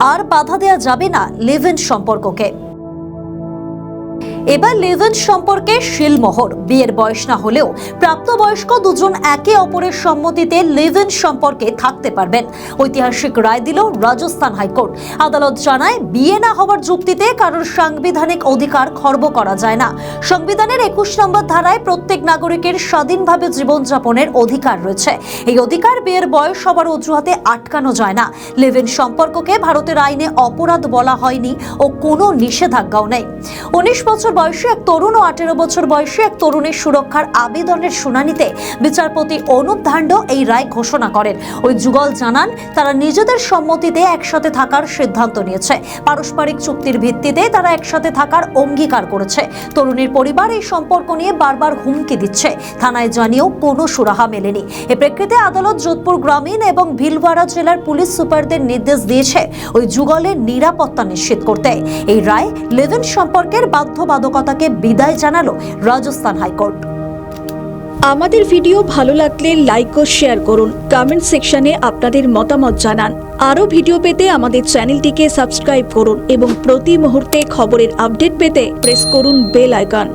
আর বাধা দেয়া যাবে না লিভ ইন সম্পর্ককে। এবার লিভেন সম্পর্কে শিলমোহর। বিয়ের বয়স না হলেও প্রাপ্তবয়স্ক দুজন একে অপরের সম্মতিতে লিভেন সম্পর্কে থাকতে পারবেন। ঐতিহাসিক রায় দিল রাজস্থান হাইকোর্ট। আদালত জানায়, বিয়ে না হওয়ার যুক্তিতে কারোর সাংবিধানিক অধিকার খর্ব করা যায় না। সংবিধানের একুশ নম্বর ধারায় প্রত্যেক নাগরিকের স্বাধীনভাবে জীবনযাপনের অধিকার রয়েছে। এই অধিকার বিয়ের বয়স হবার অজুহাতে আটকানো যায় না। লিভেন সম্পর্ককে ভারতের আইনে অপরাধ বলা হয়নি ও কোনো নিষেধাজ্ঞাও নেই। উনিশ বছর বয়সী এক তরুণ ও আঠেরো বছর বয়সী এক তরুণের সুরক্ষার আবেদনের শুনানিতে বিচারপতি অনুপ ধান্ড এই রায় ঘোষণা করেন। ওই যুগল জানান, তারা নিজেদের সম্মতিতে একসাথে থাকার সিদ্ধান্ত নিয়েছে। পারস্পরিক চুক্তির ভিত্তিতে তারা একসাথে থাকার অঙ্গীকার করেছে। তরুণীর পরিবার এই সম্পর্ক নিয়ে বারবার হুমকি দিচ্ছে। থানায় জানিয়েও কোনো সুরাহা মেলেনি। এ প্রেক্ষিতে আদালত যোধপুর গ্রামীণ এবং ভিলওয়ারা জেলার পুলিশ সুপারদের নির্দেশ দিয়েছে ওই যুগলের নিরাপত্তা নিশ্চিত করতে। এই রায় লেভেন সম্পর্কের বাধ্যবাধকতাকে বিদায় জানালো রাজস্থান হাইকোর্ট। আমাদের ভিডিও ভালো লাগলে লাইক ও শেয়ার করুন। কমেন্ট সেকশনে আপনাদের মতামত জানান। আরও ভিডিও পেতে আমাদের চ্যানেলটিকে সাবস্ক্রাইব করুন এবং প্রতি মুহূর্তে খবরের আপডেট পেতে প্রেস করুন বেল আইকন।